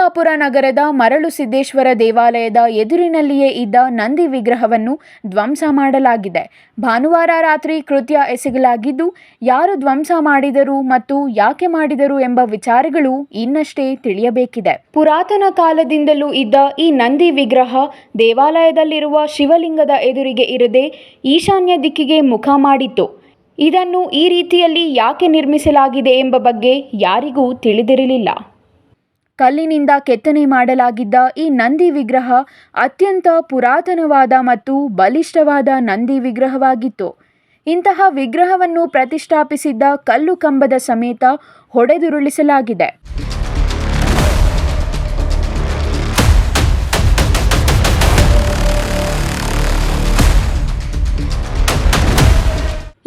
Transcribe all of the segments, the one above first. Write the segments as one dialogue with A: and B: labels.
A: ಚಿಕ್ಕಬಳ್ಳಾಪುರ ನಗರದ ಮರಳು ಸಿದ್ದೇಶ್ವರ ದೇವಾಲಯದ ಎದುರಿನಲ್ಲಿಯೇ ಇದ್ದ ನಂದಿ ವಿಗ್ರಹವನ್ನು ಧ್ವಂಸ ಮಾಡಲಾಗಿದೆ. ಭಾನುವಾರ ರಾತ್ರಿ ಕೃತ್ಯ ಎಸಗಲಾಗಿದ್ದು, ಯಾರು ಧ್ವಂಸ ಮಾಡಿದರು ಮತ್ತು ಯಾಕೆ ಮಾಡಿದರು ಎಂಬ ವಿಚಾರಗಳು ಇನ್ನಷ್ಟೇ ತಿಳಿಯಬೇಕಿದೆ. ಪುರಾತನ ಕಾಲದಿಂದಲೂ ಇದ್ದ ಈ ನಂದಿ ವಿಗ್ರಹ ದೇವಾಲಯದಲ್ಲಿರುವ ಶಿವಲಿಂಗದ ಎದುರಿಗೆ ಇರದೆ ಈಶಾನ್ಯ ದಿಕ್ಕಿಗೆ ಮುಖ ಮಾಡಿತ್ತು. ಇದನ್ನು ಈ ರೀತಿಯಲ್ಲಿ ಯಾಕೆ ನಿರ್ಮಿಸಲಾಗಿದೆ ಎಂಬ ಬಗ್ಗೆ ಯಾರಿಗೂ ತಿಳಿದಿರಲಿಲ್ಲ. ಕಲ್ಲಿನಿಂದ ಕೆತ್ತನೆ ಮಾಡಲಾಗಿದ್ದ ಈ ನಂದಿ ವಿಗ್ರಹ ಅತ್ಯಂತ ಪುರಾತನವಾದ ಮತ್ತು ಬಲಿಷ್ಠವಾದ ನಂದಿ ವಿಗ್ರಹವಾಗಿತ್ತು. ಇಂತಹ ವಿಗ್ರಹವನ್ನು ಪ್ರತಿಷ್ಠಾಪಿಸಿದ್ದ ಕಲ್ಲು ಕಂಬದ ಸಮೇತ ಹೊಡೆದುರುಳಿಸಲಾಗಿದೆ.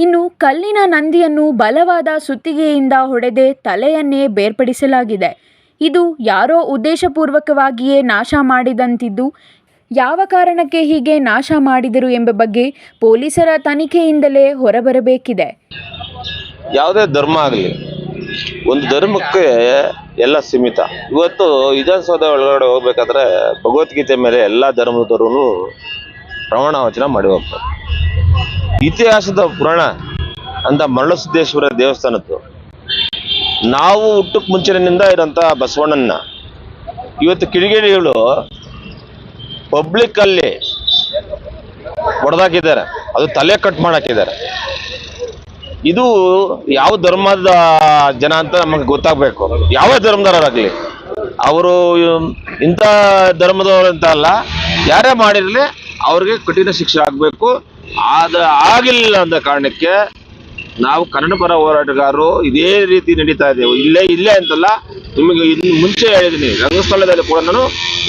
A: ಇನ್ನು ಕಲ್ಲಿನ ನಂದಿಯನ್ನು ಬಲವಾದ ಸುತ್ತಿಗೆಯಿಂದ ಹೊಡೆದೇ ತಲೆಯನ್ನೇ ಬೇರ್ಪಡಿಸಲಾಗಿದೆ. ಇದು ಯಾರೋ ಉದ್ದೇಶಪೂರ್ವಕವಾಗಿಯೇ ನಾಶ ಮಾಡಿದಂತಿದ್ದು. ಯಾವ ಕಾರಣಕ್ಕೆ ಹೀಗೆ ನಾಶ ಮಾಡಿದರು ಎಂಬ ಬಗ್ಗೆ ಪೊಲೀಸರ ತನಿಖೆಯಿಂದಲೇ ಹೊರಬರಬೇಕಿದೆ.
B: ಯಾವುದೇ ಧರ್ಮ ಆಗಲಿ, ಒಂದು ಧರ್ಮಕ್ಕೆ ಎಲ್ಲ ಸೀಮಿತ. ಇವತ್ತು ವಿಧಾನಸೌಧ ಒಳಗಡೆ ಹೋಗ್ಬೇಕಾದ್ರೆ ಭಗವದ್ಗೀತೆ ಮೇಲೆ ಎಲ್ಲ ಧರ್ಮದವರು ಪ್ರಮಾಣ ವಚನ ಮಾಡಿ ಹೋಗ್ತಾರೆ. ಇತಿಹಾಸದ ಪುರಾಣ ಅಂತ ಮರಳಸಿದ್ದೇಶ್ವರ ದೇವಸ್ಥಾನದ್ದು. ನಾವು ಹುಟ್ಟಕ್ಕೆ ಮುಂಚಿನಿಂದ ಇರೋಂಥ ಬಸವಣ್ಣನ ಇವತ್ತು ಕಿಡಿಗೇಡಿಗಳು ಪಬ್ಲಿಕ್ ಅಲ್ಲಿ ಹೊಡೆದಾಕಿದ್ದಾರೆ. ಅದು ತಲೆ ಕಟ್ ಮಾಡಾಕಿದ್ದಾರೆ. ಇದು ಯಾವ ಧರ್ಮದ ಜನ ಅಂತ ನಮಗೆ ಗೊತ್ತಾಗಬೇಕು. ಯಾವ ಧರ್ಮದವರಾಗಲಿ? ಅವರು ಇಂಥ ಧರ್ಮದವರು ಅಂತ ಅಲ್ಲ, ಯಾರೇ ಮಾಡಿರಲಿ ಅವ್ರಿಗೆ ಕಠಿಣ ಶಿಕ್ಷೆ ಆಗಬೇಕು. ಆದ ಆಗಿಲ್ಲ ಅಂದ ಕಾರಣಕ್ಕೆ ನಾವು ಕನ್ನಡ ಪರ ಹೋರಾಟಗಾರರು ಇದೇ ರೀತಿ ನಡೀತಾ ಇದ್ದೇವೆ ಇಲ್ಲೇ ಇಲ್ಲೇ ಅಂತಲ್ಲ, ನಿಮಗೆ ಇನ್ನು ಮುಂಚೆ ಹೇಳಿದ್ದೀನಿ ರಂಗಸ್ಥಳದಲ್ಲಿ ಕೂಡ ನಾನು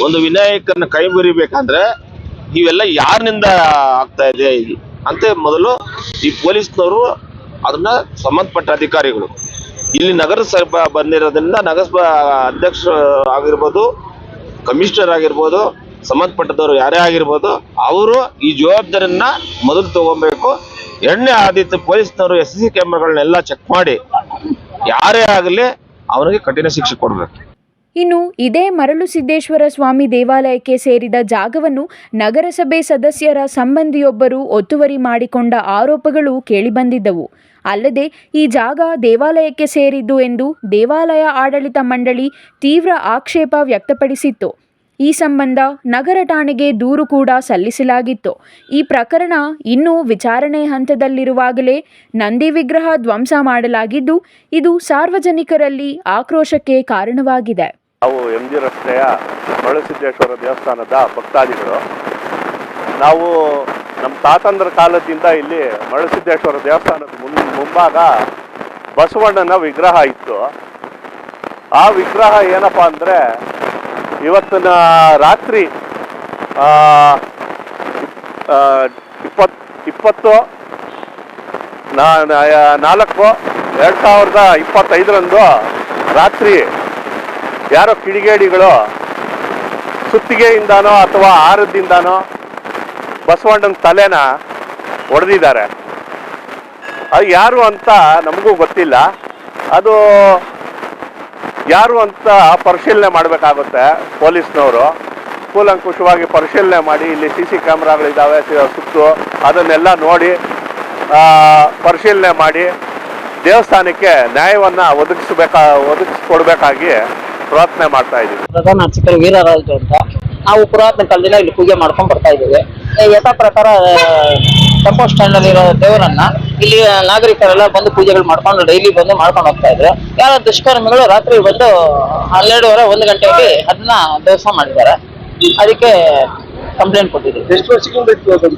B: ಒಂದು ವಿನಾಯಕನ ಕೈ ಮುರಿಬೇಕಂದ್ರೆ ಇವೆಲ್ಲ ಯಾರಿನಿಂದ ಆಗ್ತಾ ಇದೆ? ಅಂತ ಮೊದಲು ಈ ಪೊಲೀಸ್ನವರು ಅದನ್ನ ಸಂಬಂಧಪಟ್ಟ ಅಧಿಕಾರಿಗಳು. ಇಲ್ಲಿ ನಗರಸಭಾ ಬಂದಿರೋದ್ರಿಂದ ನಗರಸಭಾ ಅಧ್ಯಕ್ಷ ಆಗಿರ್ಬೋದು, ಕಮಿಷನರ್ ಆಗಿರ್ಬೋದು, ಸಂಬಂಧಪಟ್ಟದವರು ಯಾರೇ ಆಗಿರ್ಬೋದು, ಅವರು ಈ ಜವಾಬ್ದಾರಿಯನ್ನ ಮೊದಲು ತಗೊಬೇಕು. ಎರಡನೇ ಆದಿತ್ತು ಪೊಲೀಸ್ನವರು ಎಸ್ ಸಿ ಕ್ಯಾಮ್ರಾಗಳನ್ನೆಲ್ಲ ಚೆಕ್ ಮಾಡಿ ಯಾರೇ ಆಗಲಿ ಅವರಿಗೆ ಕಠಿಣ ಶಿಕ್ಷೆ ಕೊಡಬೇಕು.
A: ಇನ್ನು ಇದೇ ಮರಳು ಸಿದ್ದೇಶ್ವರ ಸ್ವಾಮಿ ದೇವಾಲಯಕ್ಕೆ ಸೇರಿದ ಜಾಗವನ್ನು ನಗರಸಭೆ ಸದಸ್ಯರ ಸಂಬಂಧಿಯೊಬ್ಬರು ಒತ್ತುವರಿ ಮಾಡಿಕೊಂಡ ಆರೋಪಗಳು ಕೇಳಿಬಂದಿದ್ದವು. ಅಲ್ಲದೆ ಈ ಜಾಗ ದೇವಾಲಯಕ್ಕೆ ಸೇರಿದ್ದು ಎಂದು ದೇವಾಲಯ ಆಡಳಿತ ಮಂಡಳಿ ತೀವ್ರ ಆಕ್ಷೇಪ ವ್ಯಕ್ತಪಡಿಸಿತ್ತು. ಈ ಸಂಬಂಧ ನಗರ ಠಾಣೆಗೆ ದೂರು ಕೂಡ ಸಲ್ಲಿಸಲಾಗಿತ್ತು. ಈ ಪ್ರಕರಣ ಇನ್ನೂ ವಿಚಾರಣೆ ಹಂತದಲ್ಲಿರುವಾಗಲೇ ನಂದಿ ವಿಗ್ರಹ ಧ್ವಂಸ ಮಾಡಲಾಗಿದ್ದು, ಇದು ಸಾರ್ವಜನಿಕರಲ್ಲಿ ಆಕ್ರೋಶಕ್ಕೆ ಕಾರಣವಾಗಿದೆ.
C: ನಾವು ಎಂ ಜಿ ರಸ್ತೆಯ ಮರಳುಸಿದ್ದೇಶ್ವರ ದೇವಸ್ಥಾನದ ಭಕ್ತಾದಿಗಳು, ನಾವು ನಮ್ಮ ತಾತಂದ್ರ ಕಾಲದಿಂದ ಇಲ್ಲಿ ಮರಳುಸಿದ್ದೇಶ್ವರ ದೇವಸ್ಥಾನದ ಮುನ್, ಮುಂಭಾಗ ಬಸವಣ್ಣನ ವಿಗ್ರಹ ಇತ್ತು. ಆ ವಿಗ್ರಹ ಏನಪ್ಪ ಅಂದರೆ ಇವತ್ತಿನ ರಾತ್ರಿ ಇಪ್ಪತ್, ಇಪ್ಪತ್ತು ನಾಲ್ಕು, ಎರಡು ಸಾವಿರದ ಇಪ್ಪತ್ತೈದರಂದು ರಾತ್ರಿ ಯಾರೋ ಕಿಡಿಗೇಡಿಗಳು ಸುತ್ತಿಗೆಯಿಂದಾನೋ ಅಥವಾ ಆರದಿಂದನೋ ಬಸವಣ್ಣನ ತಲೆನ ಹೊಡೆದಿದ್ದಾರೆ ಅದು ಯಾರು ಅಂತ ನಮಗೂ ಗೊತ್ತಿಲ್ಲ. ಅದು ಯಾರು ಅಂತ ಪರಿಶೀಲನೆ ಮಾಡಬೇಕಾಗುತ್ತೆ ಪೊಲೀಸ್ನವರು. ಕೂಲಂಕುಷವಾಗಿ ಪರಿಶೀಲನೆ ಮಾಡಿ, ಇಲ್ಲಿ ಸಿ ಸಿ ಕ್ಯಾಮ್ರಾಗಳಿದ್ದಾವೆ ಸುತ್ತು, ಅದನ್ನೆಲ್ಲ ನೋಡಿ ಪರಿಶೀಲನೆ ಮಾಡಿ, ದೇವಸ್ಥಾನಕ್ಕೆ ನ್ಯಾಯವನ್ನು ಒದಗಿಸಬೇಕಾ, ಒದಗಿಸ್ಕೊಡ್ಬೇಕಾಗಿ ಪ್ರಾರ್ಥನೆ ಮಾಡ್ತಾ ಇದ್ದೀವಿ.
D: ಪ್ರಧಾನ ಅರ್ಚಕರು ವೀರರಾಜು ಅಂತ. ನಾವು ಪುರಾತನ ಕಾಲದಿಂದ ಇಲ್ಲಿ ಪೂಜೆ ಮಾಡ್ಕೊಂಡು ಬರ್ತಾ ಇದ್ದೀವಿ. ಯಥಾ ಪ್ರಕಾರ ಟೆಂಪೋ ಸ್ಟ್ಯಾಂಡಲ್ಲಿರೋ ದೇವರನ್ನ ಇಲ್ಲಿ ನಾಗರಿಕರೆಲ್ಲ ಬಂದು ಪೂಜೆಗಳು ಮಾಡ್ಕೊಂಡು ಡೈಲಿ ಬಂದು ಮಾಡ್ಕೊಂಡು ಹೋಗ್ತಾ ಇದ್ರು. ಯಾರ ದುಷ್ಕರ್ಮಿಗಳು ರಾತ್ರಿ ಬಂದು ಹನ್ನೆರಡುವರೆ ಒಂದು ಗಂಟೆಯಲ್ಲಿ ಅದನ್ನ ದೇವಸ್ಥಾನ ಮಾಡಿದ್ದಾರೆ. ಅದಕ್ಕೆ ಕಂಪ್ಲೇಂಟ್ ಕೊಟ್ಟಿದ್ದೀವಿ.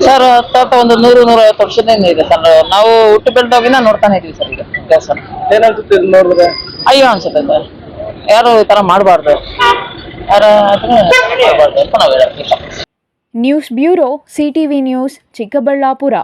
D: ಸರ್ ತಾತ ಒಂದು ನೂರು ನೂರೈವತ್ತು ವರ್ಷದಿಂದ ಇದೆ ಸರ್ ನಾವು ಹುಟ್ಟು ಬೆಳೆದಾಗಿನ ನೋಡ್ತಾನೆ ಇದೀವಿ ಸರ್ ಈಗ. ದೇವಸ್ಥಾನ
C: ಏನಾಗ್ತದೆ ನೋಡಿದ್ರೆ?
D: ಅಯ್ಯೋ ಅನ್ಸುತ್ತೆ ಸರ್ ಯಾರು ಈ ತರ ಮಾಡಬಾರ್ದು. ಯಾರ ಮಾಡಬಾರ್ದು ಅಂತ ನಾವು ಹೇಳೋದು.
A: News bureau CTV news Chikkaballapur.